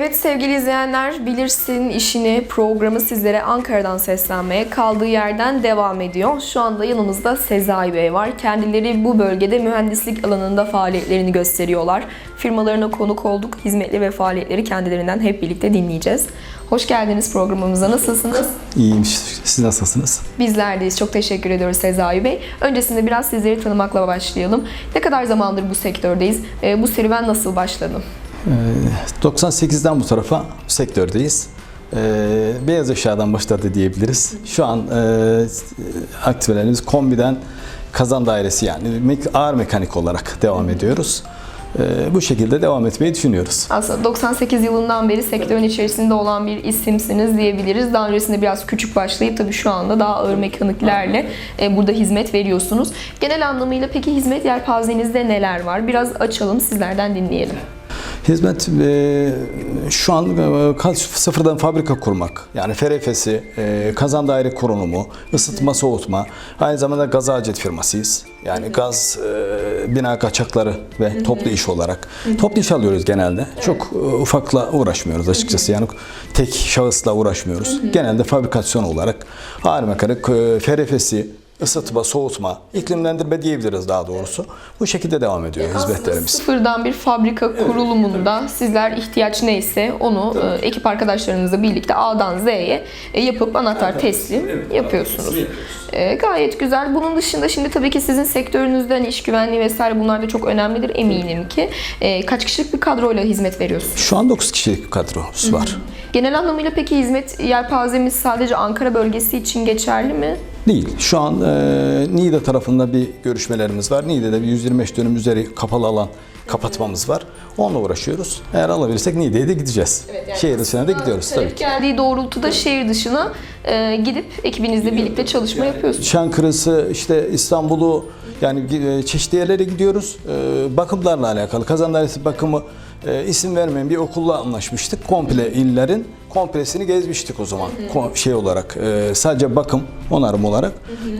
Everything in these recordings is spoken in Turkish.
Evet sevgili izleyenler, Bilirsin işini programı sizlere Ankara'dan seslenmeye kaldığı yerden devam ediyor. Şu anda yanımızda Sezai Bey var. Kendileri bu bölgede mühendislik alanında faaliyetlerini gösteriyorlar. Firmalarına konuk olduk. Hizmetli ve faaliyetleri kendilerinden hep birlikte dinleyeceğiz. Hoş geldiniz programımıza. Nasılsınız? İyiymiş. Siz nasılsınız? Bizler deyiz. Çok teşekkür ediyoruz Sezai Bey. Öncesinde biraz sizleri tanımakla başlayalım. Ne kadar zamandır bu sektördeyiz? Ee, Bu serüven nasıl başladı? Ee, 98'den bu tarafa sektördeyiz. Ee, beyaz eşyadan başladı diyebiliriz. Şu an e, aktivelerimiz kombiden kazan dairesi yani ağır mekanik olarak devam ediyoruz. Ee, bu şekilde devam etmeyi düşünüyoruz. Aslında 98 yılından beri sektörün içerisinde olan bir isimsiniz diyebiliriz. Daha öncesinde biraz küçük başlayıp tabii şu anda daha ağır mekaniklerle e, burada hizmet veriyorsunuz. Genel anlamıyla peki hizmet yelpazenizde neler var? Biraz açalım sizlerden dinleyelim. Hizmet e, şu an e, sıfırdan fabrika kurmak, yani ferefesi, e, kazan daire kurulumu, ısıtma, soğutma, aynı zamanda gaz acet firmasıyız. Yani gaz e, bina kaçakları ve toplu iş olarak. Toplu iş alıyoruz genelde. Çok e, ufakla uğraşmıyoruz açıkçası. Yani tek şahısla uğraşmıyoruz. Genelde fabrikasyon olarak ağır mekanik, e, ferefesi, ısıtma, soğutma, iklimlendirme diyebiliriz daha doğrusu. Bu şekilde devam ediyor hizmetlerimiz. Sıfırdan bir fabrika kurulumunda sizler ihtiyaç neyse onu e, ekip arkadaşlarınızla birlikte A'dan Z'ye e, yapıp anahtar teslim yapıyorsunuz. E, gayet güzel. Bunun dışında şimdi tabii ki sizin sektörünüzden iş güvenliği vesaire bunlar da çok önemlidir eminim ki. E, kaç kişilik bir kadroyla hizmet veriyorsunuz? Şu an 9 kişilik bir kadromuz var. Genel anlamıyla peki hizmet yelpazemiz sadece Ankara bölgesi için geçerli mi? Değil. Şu an e, Niğde tarafında bir görüşmelerimiz var. Niğde'de bir 125 dönüm üzeri kapalı alan kapatmamız var. Onunla uğraşıyoruz. Eğer alabilirsek Niğde'ye de gideceğiz. Şehir dışına da gidiyoruz tabii ki. Geldiği doğrultuda şehir dışına e, gidip ekibinizle birlikte çalışma yapıyorsunuz. Çankırı'sı, işte İstanbul'u yani e, çeşitli yerlere gidiyoruz. E, bakımlarla alakalı. Kazan Dairesi bakımı e, isim vermeyen bir okulla anlaşmıştık. Komple illerin komplesini gezmiştik o zaman. Ko- Şey olarak e, sadece bakım onarım olarak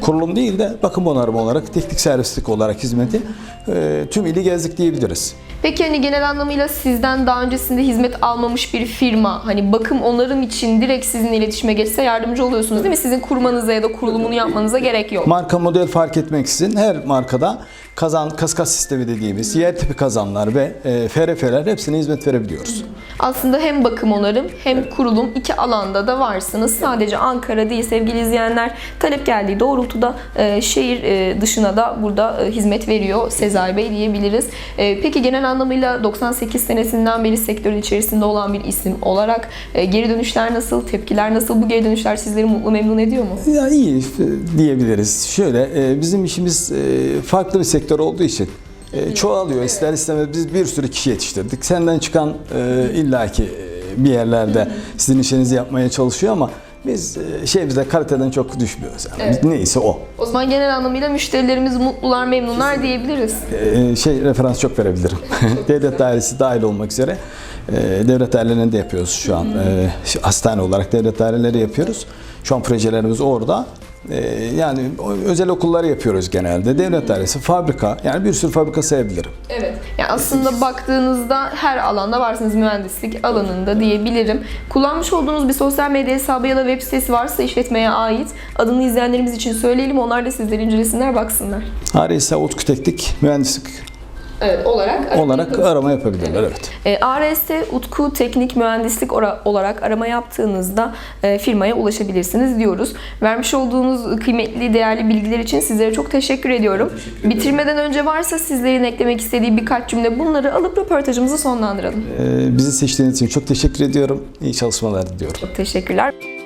kurulum değil de bakım onarım olarak teknik servislik olarak hizmeti e, tüm ili gezdik diyebiliriz. Peki hani genel anlamıyla sizden daha öncesinde hizmet almamış bir firma hani bakım onarım için direkt sizinle iletişime geçse yardımcı oluyorsunuz değil mi? Sizin kurmanıza ya da kurulumunu yapmanıza gerek yok. Marka model fark etmeksizin her markada kazan kaskas sistemi dediğimiz yer tipi kazanlar ve e, FRF'ler hepsine hizmet verebiliyoruz. Aslında hem bakım onarım hem kurulum iki alanda da varsınız. Sadece Ankara değil sevgili izleyenler. Talep geldiği doğrultuda e, şehir e, dışına da burada e, hizmet veriyor Sezai Bey diyebiliriz. E, peki genel anlamıyla 98 senesinden beri sektörün içerisinde olan bir isim olarak e, geri dönüşler nasıl, tepkiler nasıl? Bu geri dönüşler sizleri mutlu memnun ediyor mu? Ya iyi diyebiliriz. Şöyle e, bizim işimiz e, farklı bir sektör olduğu için e, çoğalıyor. İster istemez biz bir sürü kişi yetiştirdik. Senden çıkan e, illaki e, bir yerlerde sizin işinizi yapmaya çalışıyor ama biz e, şeyimizde kaliteden çok düşmüyoruz. Yani. Biz Neyse o. O zaman genel anlamıyla müşterilerimiz mutlular, memnunlar diyebiliriz. E, şey referans çok verebilirim. devlet dairesi dahil olmak üzere e, devlet dairelerinde yapıyoruz şu an. E, şu hastane olarak devlet daireleri yapıyoruz. Şu an projelerimiz orada. E, yani özel okulları yapıyoruz genelde. Devlet dairesi, fabrika, yani bir sürü fabrika sayabilirim. Evet. Yani aslında baktığınızda her alanda varsınız mühendislik alanında diyebilirim. Kullanmış olduğunuz bir sosyal medya hesabı ya da web sitesi varsa işletmeye ait adını izleyenlerimiz için söyleyelim. Onlar da sizleri incelesinler, baksınlar. ARS Utku Teknik Mühendislik Evet, olarak. olarak arama yapabilirler. Evet. E, ARS Utku Teknik Mühendislik olarak arama yaptığınızda e, firmaya ulaşabilirsiniz diyoruz. Vermiş olduğunuz kıymetli, değerli bilgiler için sizlere çok teşekkür ediyorum. Bitirmeden önce varsa sizlerin eklemek istediği birkaç cümle bunları alıp röportajımızı sonlandıralım. E, bizi seçtiğiniz için çok teşekkür ediyorum. İyi çalışmalar diliyorum. Çok teşekkürler.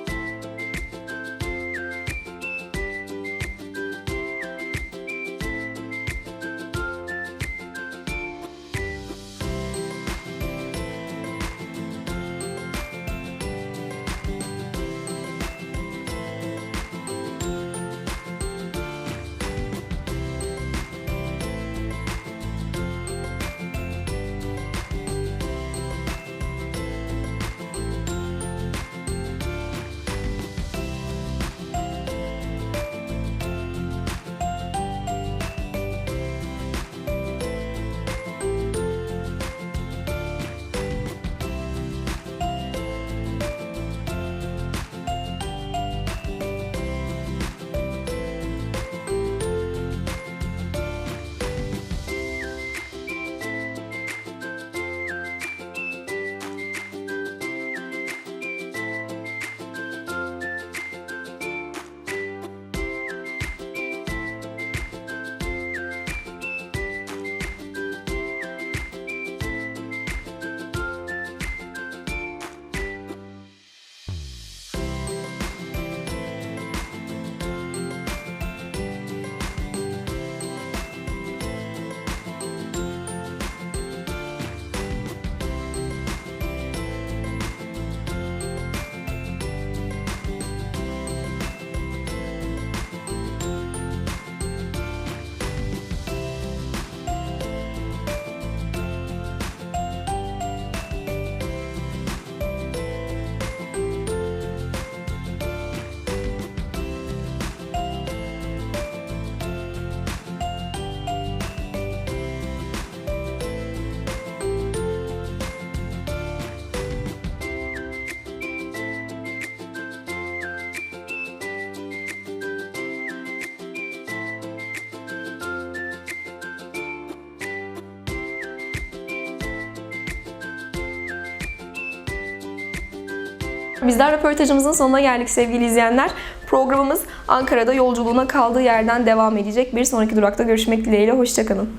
Bizler röportajımızın sonuna geldik sevgili izleyenler. Programımız Ankara'da yolculuğuna kaldığı yerden devam edecek. Bir sonraki durakta görüşmek dileğiyle. Hoşçakalın.